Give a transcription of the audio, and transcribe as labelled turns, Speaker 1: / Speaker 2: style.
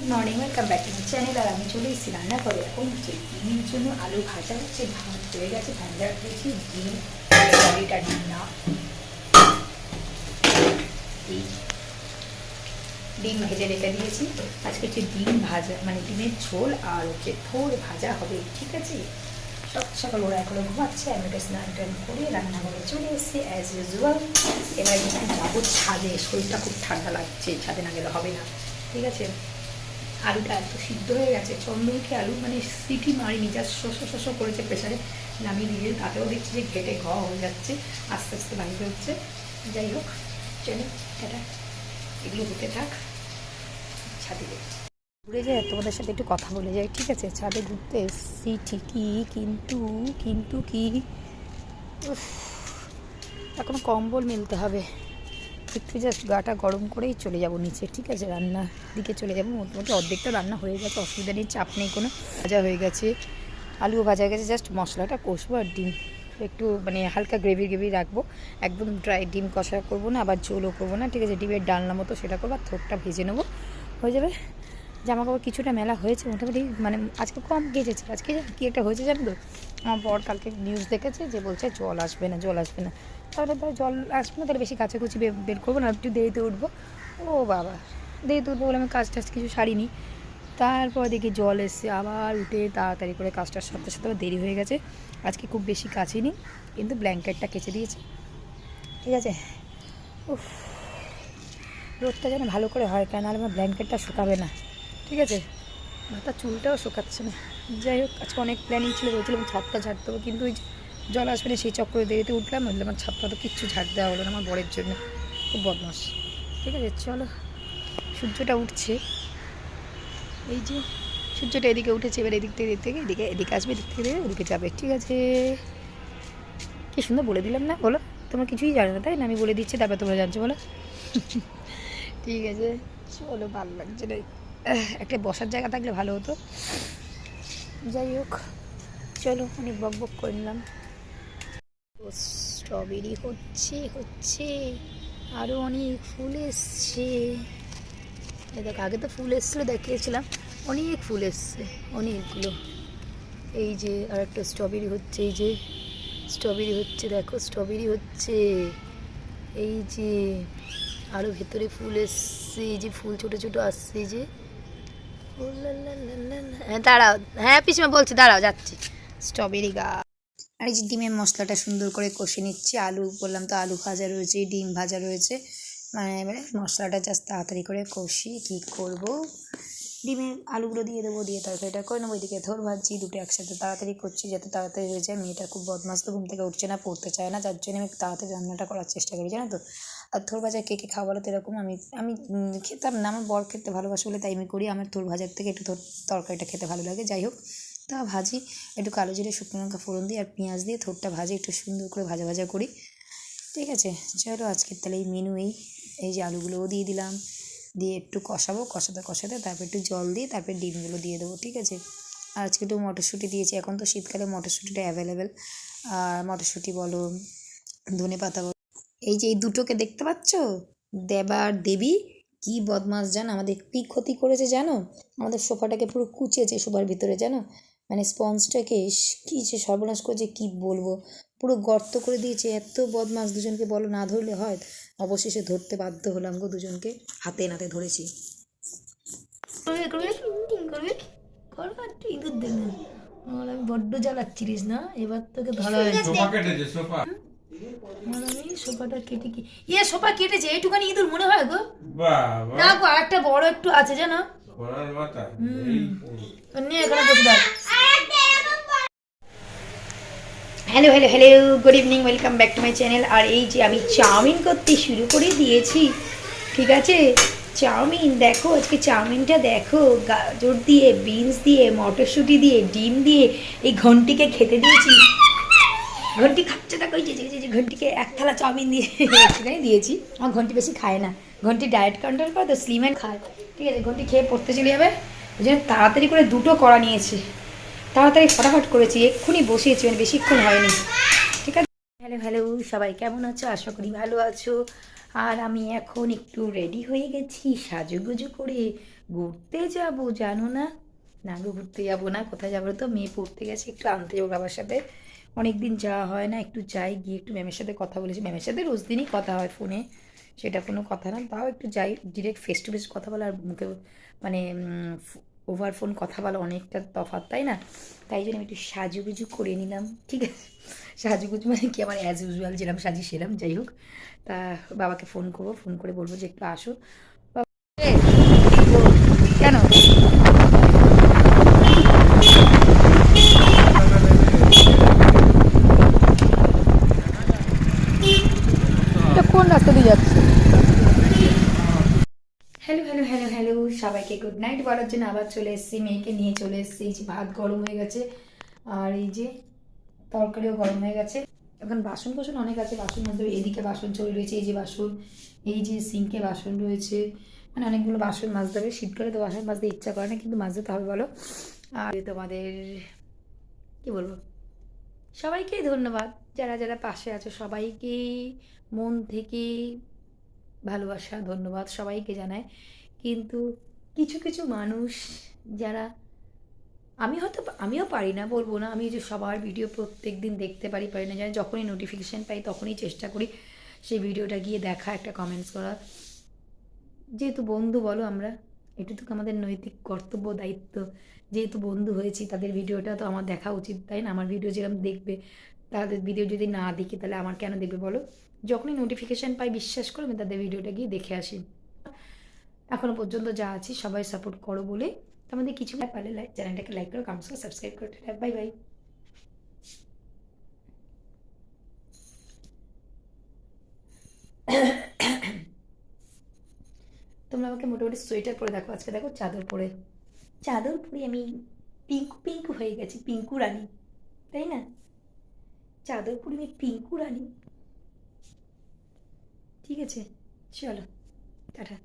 Speaker 1: Good morning welcome back to my channel আর আমি চলে এসেছি রান্না করে। এখন ডিমের জন্য আলু ভাজা হচ্ছে। ভাত হয়ে গেছে ভাজা দিয়েছি ডিম বড়িটা ডিম না ডিম ভেজে রেখে দিয়েছি। আজকে হচ্ছে ডিম ভাজা মানে ডিমের ঝোল আর হচ্ছে থোর ভাজা হবে, ঠিক আছে? সব সকাল ওরা এখনও ঘুমাচ্ছে, আমি ওটা স্নান টান করে রান্নাঘরে চলে এসেছি অ্যাজ ইউজুয়াল এবার যাব ছাদে, শরীরটা খুব ঠান্ডা লাগছে, ছাদে না গেলে হবে না, ঠিক আছে? আলুটা এত সিদ্ধ হয়ে গেছে চন্দ্রমুখী আলু মানে সিটি মারিনি যা শস শস করেছে প্রেশারে নামিয়ে দিয়ে তাতেও দেখছি যে ঘেটে ঘ হয়ে যাচ্ছে, আস্তে আস্তে বাইরে হচ্ছে। যাই হোক, চলো এটা এগুলো হতে থাক। ছাদে। ঘুরে যাই তোমাদের সাথে একটু কথা বলে যাই, ঠিক আছে? ছাদে ঘুরতে এসছি, ঠিকই, কিন্তু কিন্তু কি? এখন কম্বল মিলতে হবে। একটু জাস্ট গাটা গরম করেই চলে যাব নিচে, ঠিক আছে? রান্নার দিকে চলে যাব। মোটামুটি অর্ধেকটা রান্না হয়ে গেছে, অসুবিধা নেই, চাপ নেই কোনো। ভাজা হয়ে গেছে। আলু ভাজা হয়ে গেছে জাস্ট মশলাটা কষবো আর ডিম। একটু মানে হালকা গ্রেভি গ্রেভি রাখব। একদম ড্রাই ডিম কষা করব না, আবার ঝোলও করব না, ঠিক আছে? ডিমের ডালনা মতো সেটা করব আর থোকটা ভেজে নেব। হয়ে যাবে? জামা কাপড় কিছুটা মেলা হয়েছে মোটামুটি মানে আজকে কম গেছেছে আজকে কি একটা হয়েছে জানো তো? আমার বর কালকে নিউজ দেখেছে যে বলছে, জল আসবে না, জল আসবে না। তাহলে ধর জল আসবে না, তাহলে বেশি কাছাকুচি বের করব, না একটু দেরিতে উঠবো। ও বাবা, দেরিতে উঠবো বলে আমি কাজ টাজ কিছু সারিনি। তারপর দেখি জল এসছে, আবার উঠে তাড়াতাড়ি করে কাজটার সাথে সাথে দেরি হয়ে গেছে। আজকে খুব বেশি কাছিনি কিন্তু ব্ল্যাঙ্কেটটা কেচে দিয়েছে। ঠিক আছে? উফ, রোদটা যেন ভালো করে হয় কেন, নাহলে আমার ব্ল্যাঙ্কেটটা শুকাবে না। ঠিক আছে? মাথা চুলটাও শুকাচ্ছে না। যাই হোক, আজকে অনেক প্ল্যানিং ছিল, বলছিলাম ছাদটা ঝাড়তে হবে কিন্তু ওই জল আসবে না সেই চক্করে দেরিতে উঠলাম বললাম আমার ছাদটা তো কিচ্ছু ঝাড় দেওয়া হলো না আমার বরের জন্য। খুব বদমাস। ঠিক আছে, চলো। সূর্যটা উঠছে। এই যে সূর্যটা এদিকে উঠেছে, এবার এদিক থেকে এদিক থেকে, এদিকে এদিকে আসবে, এদিক থেকে ওদিকে যাবে। ঠিক আছে। কি সুন্দর বলে দিলাম না, বলো? তোমরা কিছুই জানো না, তাই না? আমি বলে দিচ্ছি, তারপর তোমরা জানছো, বলো? ঠিক আছে। চলো, ভালো লাগছে না। একটা বসার জায়গা থাকলে ভালো হতো। যাই হোক চলো অনেক বক বক করে নিলাম। স্ট্রবেরি হচ্ছে হচ্ছে আরও অনেক ফুল এসছে। দেখ, আগে তো ফুল এসছিলো, দেখিয়েছিলাম, অনেক ফুল এসছে, অনেকগুলো। এই যে আর একটা স্ট্রবেরি হচ্ছে, এই যে স্ট্রবেরি হচ্ছে, দেখো স্ট্রবেরি হচ্ছে। এই যে আরও ভেতরে ফুল এসছে, এই যে ফুল ছোটো ছোটো আসছে, এই যে দাঁড়াও। হ্যাঁ পিসমা বলছি, দাঁড়াও, যাচ্ছি। স্ট্রবেরি গাছ আর এই যে ডিমের মশলাটা সুন্দর করে কষে নিচ্ছি। আলু, বললাম তো আলু ভাজা রয়েছে, ডিম ভাজা রয়েছে। মানে এবারে মশলাটা জাস্ট তাড়াতাড়ি করে কষি, কী করব? ডিমের আলুগুলো দিয়ে দেবো, দিয়ে তরকারিটা করে নেব। এদিকে থোর ভাজছি, দুটো একসাথে তাড়াতাড়ি করছি, যাতে তাড়াতাড়ি হয়ে যায়। মেয়েটা খুব বদমাস তো, ঘুম থেকে উঠছে না, পড়তে চায় না। যার জন্য আমি তাড়াতাড়ি রান্নাটা করার চেষ্টা করি, জানো তো? আর থোর ভাজা কে কে খাওয়া বলো তো এরকম আমি আমি খেতাম না। আমার বর খেতে ভালোবাসে বলে তাই আমি করি। আমার থোর ভাজার থেকে একটু থোর তরকারিটা খেতে ভালো লাগে। যাই হোক, তা ভাজি, একটু কালো জিরে, শুকনো লঙ্কা, ফোড়ন দিই আর পেঁয়াজ দিয়ে থোরটা ভাজি, একটু সুন্দর করে ভাজা ভাজা করি। ঠিক আছে, চলো আজকের তাহলে এই মেনু এই এই যে আলুগুলোও দিয়ে দিলাম। দিয়ে একটু কষাবো, কষাতে কষাতে তারপর একটু জল দিয়ে তারপর ডিমগুলো দিয়ে দেবো, ঠিক আছে? আর আজকে একটু মটরশুঁটি দিয়েছি। এখন তো শীতকালে মটরশুঁটিটা অ্যাভেলেবেল আর মটরশুঁটি বলো ধনে পাতা বলো এই যে এই দুটোকে দেখতে পাচ্ছ? দেবা আর দেবী কি বদমাস জানো আমাদের কী ক্ষতি করেছে জানো? আমাদের সোফাটাকে পুরো কুচেছে সোফার ভিতরে জানো? মানে স্পঞ্জটাকে কী যে সর্বনাশ করেছে কী বলব? পুরো গর্ত করে দিয়েছে এত বদমাস দুজনকে বলো না ধরলে হয়? অবশেষে ধরতে বাধ্য হলাম গো দুজনকে হাতে নাতে ধরেছি। ইঁদুর দেবে। আমার আমি বড্ড জ্বালাচ্ছিলিস না? এবার তোকে ধরা হয়েছে।
Speaker 2: সোফা কেটেছে সোফা।
Speaker 1: আমার আমি সোফাটা কেটে কি ইয়ে সোফা কেটেছে এইটুখানি ইঁদুর মনে হয় গো। না গো আরেকটা বড় একটু আছে জানো? নিয়ে এখানে বসে hello hello hello good evening welcome back to my channel আর এই যে আমি চাউমিন করতে শুরু করে দিয়েছি ঠিক আছে? চাউমিন দেখো আজকে চাউমিনটা দেখো গাজর দিয়ে বিনস দিয়ে মটরশুঁটি দিয়ে ডিম দিয়ে এই ঘন্টিকে খেতে দিয়েছি। ঘন্টি খাচ্ছে দেখো এই যে ঘন্টিকে এক থালা চাউমিন দিয়ে একটুখানি দিয়েছি। আমার ঘন্টি বেশি খায় না। ঘন্টি ডায়েট কন্ট্রোল করে তো স্লিম্যান খায়। ঠিক আছে, ঘন্টি খেয়ে পড়তে চলে যাবে। ওই জন্য তাড়াতাড়ি করে দুটো করা নিয়েছে। তাড়াতাড়ি ফটাফট করেছি, এক্ষুনি বসিয়েছি মানে বেশিক্ষণ হয়নি। ঠিক আছে? হ্যালো হ্যালো, সবাই কেমন আছো? আশা করি ভালো আছো। আর আমি এখন একটু রেডি হয়ে গেছি, সাজুগুজু করে। ঘুরতে যাব, জানো না? না ঘুরতে যাব না। কোথায় যাব তো? মেয়ে পড়তে গেছে, একটু আনতে যাব বাবার সাথে। অনেক দিন যাওয়া হয় না একটু যাই গিয়ে একটু ম্যামের সাথে কথা বলেছি ম্যামের সাথে রোজ দিনই কথা হয় ফোনে সেটা কোনো কথা না তাও একটু যাই ডিরেক্ট ফেস টু ফেস কথা বলা আর মুখে মানে ওভার ফোন কথা বলা অনেকটা তফাৎ তাই না তাই জন্য আমি একটু সাজুগুজু করে নিলাম ঠিক আছে সাজুগুজু মানে কি আমার অ্যাজ ইউজুয়াল যেরকম সাজি সেরাম যাই হোক তা বাবাকে ফোন করব ফোন করে বলব যে একটু আসো কেন এটা কোন রাস্তা দিয়ে যাচ্ছে হ্যালো হ্যালো হ্যালো হ্যালো সবাইকে গুড নাইট বলার জন্য আবার চলে এসেছি। মেয়েকে নিয়ে চলে এসেছি। এই যে ভাত গরম হয়ে গেছে। আর এই যে তরকারিও গরম হয়ে গেছে। এখন বাসন কোসন অনেক আছে। বাসন মধ্যে এদিকে বাসন চলে রয়েছে, এই যে বাসন, এই যে সিঙ্কে বাসন রয়েছে। মানে অনেকগুলো বাসন মাজতে হবে। শীতকালে তো বাসন মাজতে ইচ্ছা করে না, কিন্তু মাজতে তো হবে বলো। আর তোমাদের, কি বলব? সবাইকেই ধন্যবাদ। যারা যারা পাশে আছো সবাইকে মন থেকে ভালোবাসা, ধন্যবাদ সবাইকে জানায়। কিন্তু কিছু কিছু মানুষ যারা আমি হয়তো, আমিও পারি না, বলব না। আমি যে সবার ভিডিও প্রত্যেক দিন দেখতে পারি পারি না। জানি যখনই নোটিফিকেশান পাই তখনই চেষ্টা করি সেই ভিডিওটা গিয়ে দেখা, একটা কমেন্টস করা যেহেতু বন্ধু বলো আমরা, এটুকু আমাদের নৈতিক কর্তব্য, দায়িত্ব। যেহেতু বন্ধু হয়েছি তাদের ভিডিওটা তো আমার দেখা উচিত, তাই না? আমার ভিডিও যেরকম দেখবে তাদের ভিডিও যদি না দেখি, তাহলে আমার কেন দেখবে বলো? যখনই নোটিফিকেশান পাই, বিশ্বাস করে, আমি তাদের ভিডিওটা গিয়ে দেখে আসি। এখনও পর্যন্ত যা আছি, সবাই সাপোর্ট করো বলে। তোমাদের কিছু পারলে লাইক চ্যানেলটাকে লাইক করো কমেন্টস করো সাবস্ক্রাইব করো বাই বাই তোমরা আমাকে মোটামুটি সোয়েটার পরে দেখো, আজকে দেখো চাদর পরে। চাদর পরে আমি পিঙ্কু পিঙ্কু হয়ে গেছি পিঙ্কু রানী, তাই না? চাদর আমি পিঙ্কু রানী ঠিক আছে চলো টাটা।